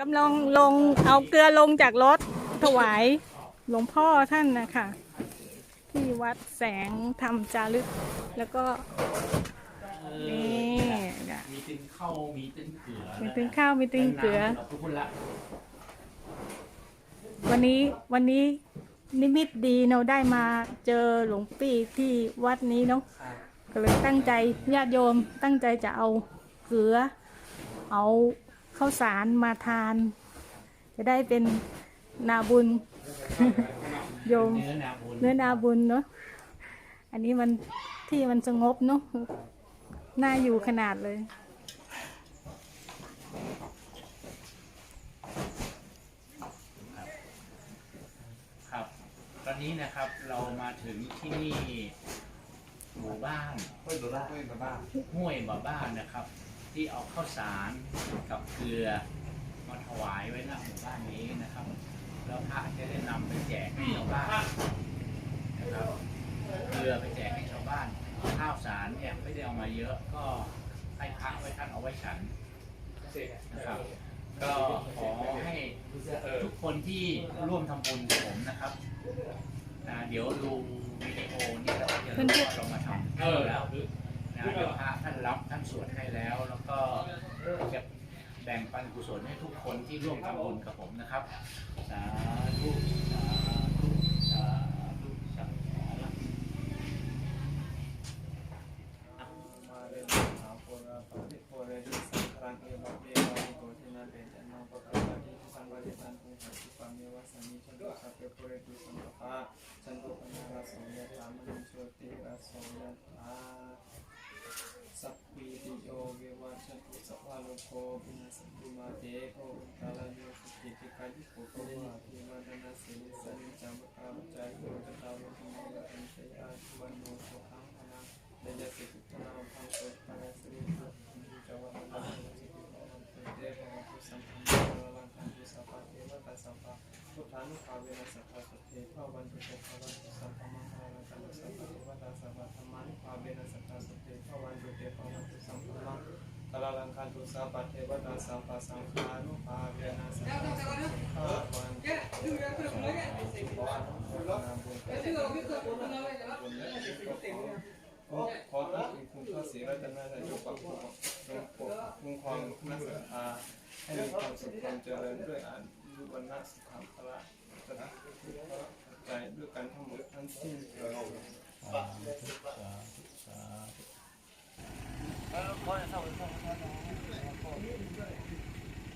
กำลังลงเอาเกลือลงจากรถถวายหลวงพ่อท่านนะคะที่วัดแสงธรรมจารึก แล้วก็นี่นะมีตึงเข้ามีตึงเกลือมีตึงข้าวมีตึงเกลือขอบคุณละวันนี้วันนี้นิมิตดีเราได้มาเจอหลวงปี่ที่วัดนี้เนาะก็เลยตั้งใจญาติโยมตั้งใจจะเอาเกลือเอา ข้าวสารมาทาน จะได้เป็นนาบุญ โยมเนื้อนาบุญเนื้อนาบุญเนาะอันนี้มันที่มันสงบเนาะน่าอยู่ขนาดเลยครับ ตอนนี้นะครับเรามาถึงที่นี่หมู่บ้านห้วยบะบ้าห้วยบะบ้าห้วยบ่าบ้านนะครับ ที่เอาข้าวสารกับเกลือมาถวายไว้หน้าหมู่บ้านนี้นะครับ แล้วพระจะได้นำไปแจกให้ชาวบ้านนะครับเกลือไปแจกให้ชาวบ้านข้าวสารเนี่ยไม่ได้เอามาเยอะก็ให้พระไว้ท่านเอาไว้ฉันนะครับ ก็ขอให้ทุกคนที่ร่วมทำบุญกับผมนะครับอ่าเดี๋ยวดูวิดีโอนี้แล้วก็จะรู้ว่าเรามาทำเออแล้วนะเดี๋ยวพระท่าน รับท่านสวดให้แล้ว แล้วก็จะแบ่งปันกุศลให้ทุกคนที่ร่วมทำบุญกับผมนะครับ สาธุสาธุสาธุสาธุมาเรนหาโพราปฏิโพเรดิสังครังเอวะเบวะนิโกทินาเบจันโนปะกะปะติสังวะริตันตุหัติปะเมวะสมิชันตุสัพเพโพเรตุสังกปะชันตุปะนาราสยะธามนิโชติราโสยะธา สัพพิติโยวิวัชชันตุสัพพะโลกโควินาศตุมาเตโออุตตรโยสุขิติกายิโกโกวะทิมานาสินิสันจัมปะกาปจายโยตตาวะตุโมยะอันเตยาสุวรรณโนสุขังพลังเดชสิทธนาภังโสภาสิริสุจวัตนาสิทธินันเตเภวะตุสัมพันธ์ลังคันตุสัพพะเทวตาสัพพะพุทธานุภาเวนะสัพพะสุเทภาวันตุเตภวันตุสัพพะ คันตุสัพพเทวตาสัพพสังฆานุภาเวนะสัพพะสุเทภวันตุขอรับคุณพระศรีรัตนตรัยจงปักคุ้มจงปกคุ้มครองนักศรัทธาให้มีความสุขความเจริญด้วยอายุวันนะสุขภาระตระใจด้วยกันทั้งหมดทั้งสิ้นเถิดสา